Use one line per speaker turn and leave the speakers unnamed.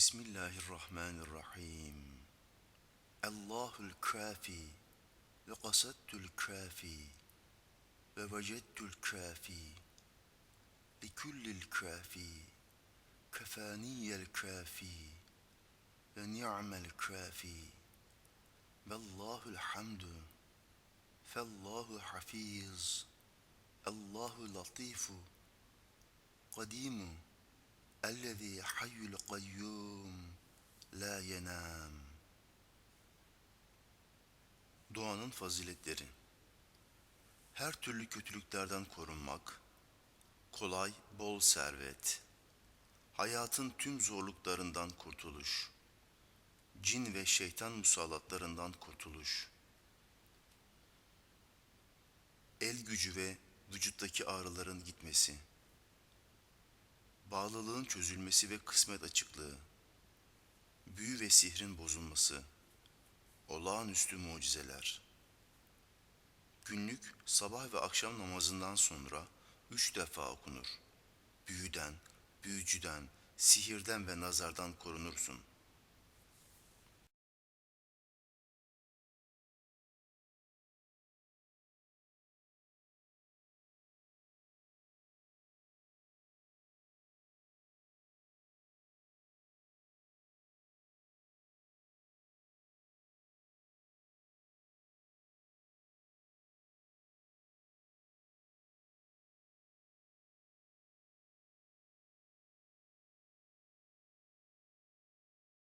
بسم الله الرحمن الرحيم الله الكافي وقصدت الكافي ووجدت الكافي لكل الكافي كفاني الكافي ونعم الكافي والله الحمد فالله حفيظ الله لطيف قديم ellezî hayyul kayyum la yenam Doğanın faziletleri. Her türlü kötülüklerden korunmak, kolay, bol servet, hayatın tüm zorluklarından kurtuluş, cin ve şeytan musallatlarından kurtuluş, el gücü ve vücuttaki ağrıların gitmesi, bağlılığın çözülmesi ve kısmet açıklığı, büyü ve sihrin bozulması, olağanüstü mucizeler. Günlük sabah ve akşam namazından sonra üç defa okunur. Büyüden, büyücüden, sihirden ve nazardan korunursun.